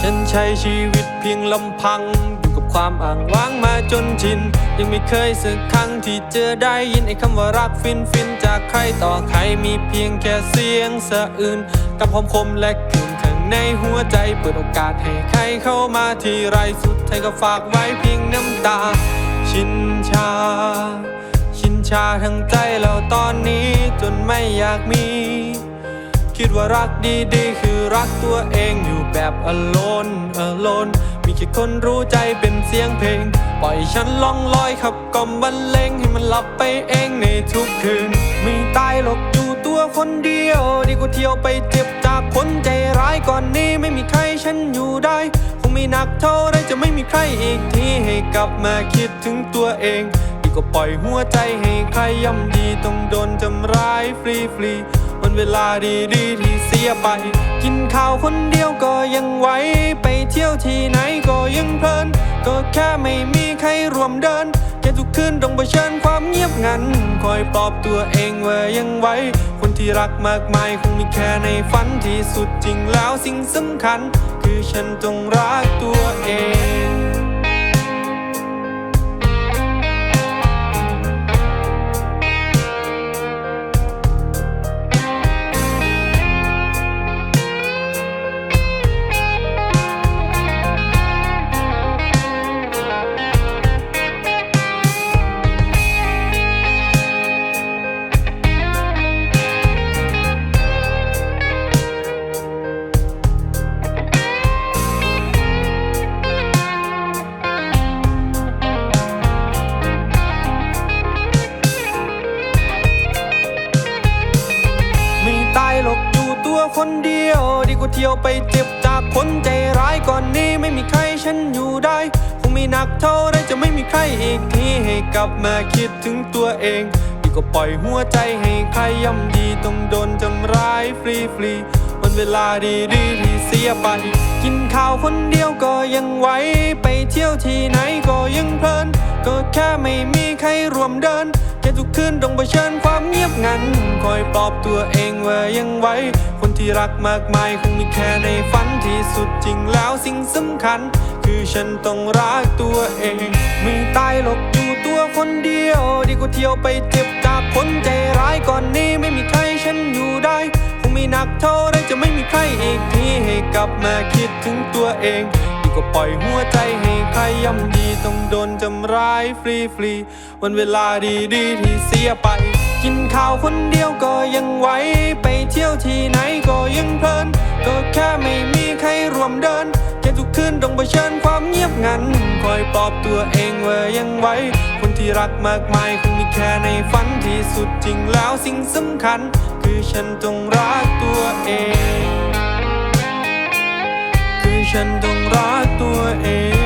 ฉันใช้ชีวิตเพียงลำพัง อยู่กับความอ่างว้างมาจนชิน ยังไม่เคยสักครั้งที่เจอได้ยินไอ้คำว่ารักฟินฟินจากใครต่อใครมีเพียงแค่เสียงสะอื่นกับความคมและกลิ่นข้างในหัวใจ เปิดโอกาสให้ใครเข้ามาที่ไรสุดท้ายก็ฝากไว้เพียงน้ำตา ชินชา ชินชาทั้งใจแล้วตอนนี้จนไม่อยากมี คิดว่ารักดีๆคือรักตัวเองอยู่ แบบ alone alone มีแค่คนรู้ใจเป็นเสียงเพลง ปล่อยฉันล่องลอยขับกล่อมบรรเลงให้มันหลับไปเองในทุกคืน ไม่ตายหรอกอยู่ตัวคนเดียว ดีกว่าเที่ยวไปเจ็บจากคนใจร้ายก่อนนี้ไม่มีใครฉันอยู่ได้ คงไม่หนักเท่าไรจะไม่มีใครอีกที่ให้กลับมาคิดถึงตัวเองดีกว่าปล่อยหัวใจให้ใครย่ำยีต้องโดนทำร้ายฟรีฟรี วนเวลาดีๆที่เสียไป กินข้าวคนเดียวก็ยังไหวไปเที่ยวที่ไหนก็ยังเพลิน ก็แค่ไม่มีใครร่วมเดินแค่ทุกคืนต้องเผชิญความเงียบงัน คอยปลอบตัวเองว่ายังไหวคนที่รักมากมายคงมีแค่ในฝันที่สุดจริงแล้วสิ่งสำคัญ คือฉันต้องรักตัวเอง คนเดียว ดีกว่าเที่ยวไปเจ็บจากคนใจร้ายก่อนนี้ไม่มีใครฉันอยู่ได้ คงไม่หนักเท่าไรจะไม่มีใครอีกที่ให้กลับมาคิดถึงตัวเอง ดีกว่าปล่อยหัวใจให้ใครย่ำยีต้องโดนทำร้ายฟรีฟรีๆวันเวลาดีๆที่เสียไป กินข้าวคนเดียวก็ยังไหวไปเที่ยวที่ไหนก็ยังเพลิน ก็แค่ไม่มีใครร่วมเดินแค่ทุกคืนต้องเผชิญความเงียบงัน คอยปลอบตัวเองว่ายังไหวคนที่รักมากมายคงมีแค่ในฝันที่สุดจริงแล้วสิ่งสำคัญ คือฉันต้องรักตัวเองไม่ตายหรอกอยู่ตัวคนเดียว ดีกว่าเที่ยวไปเจ็บจากคนใจร้ายก่อนนี้ไม่มีใครฉันอยู่ได้คงไม่หนักเท่าไรจะไม่มีใครอีกที่ให้กลับมาคิดถึงตัวเอง ดีกว่าปล่อยหัวใจให้ใครย่ำยีต้องโดนทำ ร้ายฟรีฟรีวันเวลาดีๆที่เสียไป กินข้าวคนเดียวก็ยังไหวไปเที่ยวที่ไหนก็ยังเพลิน ก็แค่ไม่มีใครร่วมเดินแค่ทุกคืนต้องเผชิญความเงียบงัน คอยปลอบตัวเองว่ายังไหวคนที่รักมากมายคงมีแค่ในฝันที่สุดจริงแล้วสิ่งสำคัญ คือฉันต้องรักตัวเอง คือฉันต้องรักตัวเอง